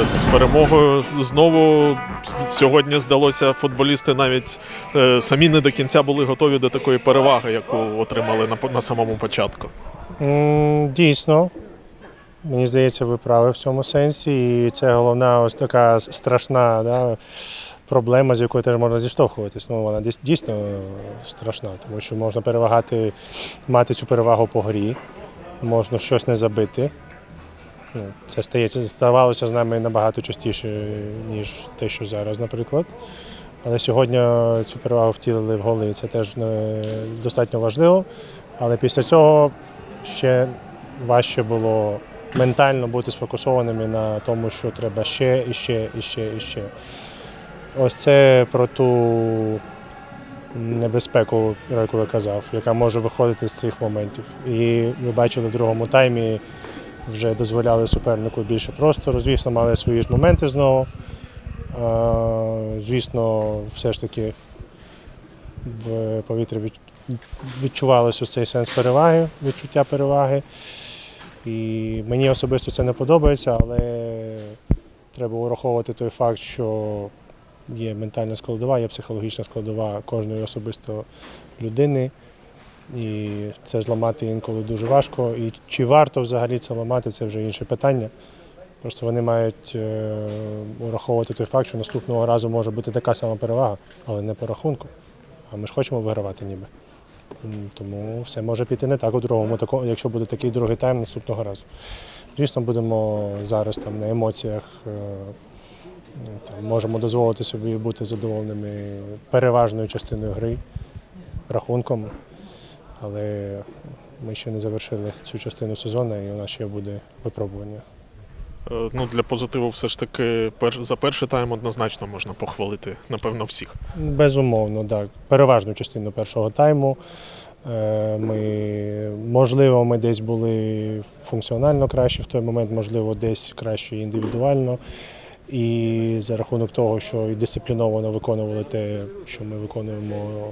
буде з перемогою. Знову сьогодні здалося, футболісти навіть е, самі не до кінця були готові до такої переваги, яку отримали на, на самому початку. М, Дійсно, мені здається, ви праві в цьому сенсі. І це головна ось така страшна да, проблема, з якою теж можна зіштовхуватись. Ну, вона дійс- дійсно страшна, тому що можна перевагати, мати цю перевагу по грі, можна щось не забити. Ну, Це стається, ставалося з нами набагато частіше, ніж те, що зараз, наприклад. Але сьогодні цю перевагу втілили в голи, це теж е, достатньо важливо. Але після цього ще важче було ментально бути сфокусованими на тому, що треба ще і ще, і ще, і ще. Ось це про ту небезпеку, про яку я казав, яка може виходити з цих моментів. І ми бачили в другому таймі, вже дозволяли супернику більше простору. Звісно, мали свої ж моменти знову. Е, Звісно, все ж таки в повітрі відчувалося цей сенс переваги, відчуття переваги. І мені особисто це не подобається, але треба ураховувати той факт, що є ментальна складова, є психологічна складова кожної особисто людини. І це зламати інколи дуже важко. І чи варто взагалі це ламати, це вже інше питання. Просто вони мають е, ураховувати той факт, що наступного разу може бути така сама перевага, але не по рахунку. А ми ж хочемо вигравати ніби. Тому все може піти не так у другому, якщо буде такий другий тайм наступного разу. Звісно, будемо зараз там на емоціях, е, там, можемо дозволити собі бути задоволеними переважною частиною гри, рахунком, але ми ще не завершили цю частину сезону і у нас ще буде випробування. Е, Ну, для позитиву все ж таки за перший тайм однозначно можна похвалити, напевно, всіх. Безумовно, так. Переважну частину першого тайму. Е, Ми, можливо, ми десь були функціонально краще в той момент, можливо, десь краще індивідуально. І за рахунок того, що і дисципліновано виконували те, що ми виконуємо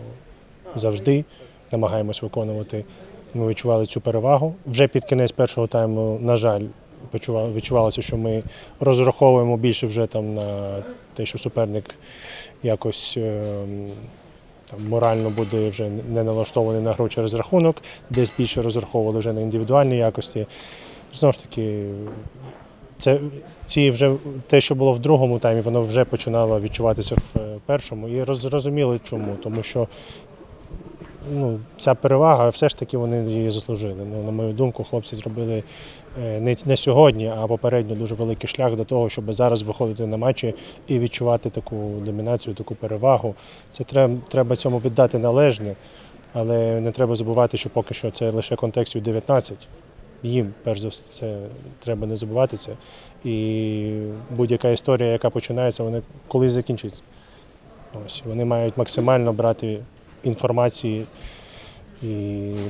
завжди, намагаємось виконувати. Ми відчували цю перевагу. Вже під кінець першого тайму, на жаль, відчувалося, що ми розраховуємо більше вже там на те, що суперник якось ем, там, морально буде вже не налаштований на гру через рахунок, десь більше розраховували вже на індивідуальні якості. Знову ж таки, це ці вже те, що було в другому таймі, воно вже починало відчуватися в е, першому. І роз- зрозуміли чому, тому що ну, ця перевага, все ж таки вони її заслужили. Ну, на мою думку, хлопці зробили е, не, не сьогодні, а попередньо дуже великий шлях до того, щоб зараз виходити на матчі і відчувати таку домінацію, таку перевагу. Це треба, треба цьому віддати належне, але не треба забувати, що поки що це лише контекст U19. Їм, перш за все, треба не забувати це. І будь-яка історія, яка починається, вона колись закінчиться. Ось вони мають максимально брати інформації і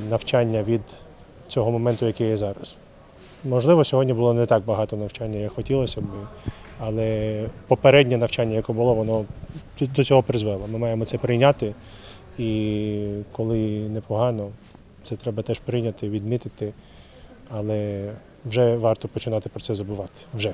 навчання від цього моменту, який є зараз. Можливо, сьогодні було не так багато навчання, як хотілося б, але попереднє навчання, яке було, воно до цього призвело. Ми маємо це прийняти, і коли непогано, це треба теж прийняти, відмітити, але вже варто починати про це забувати. Вже.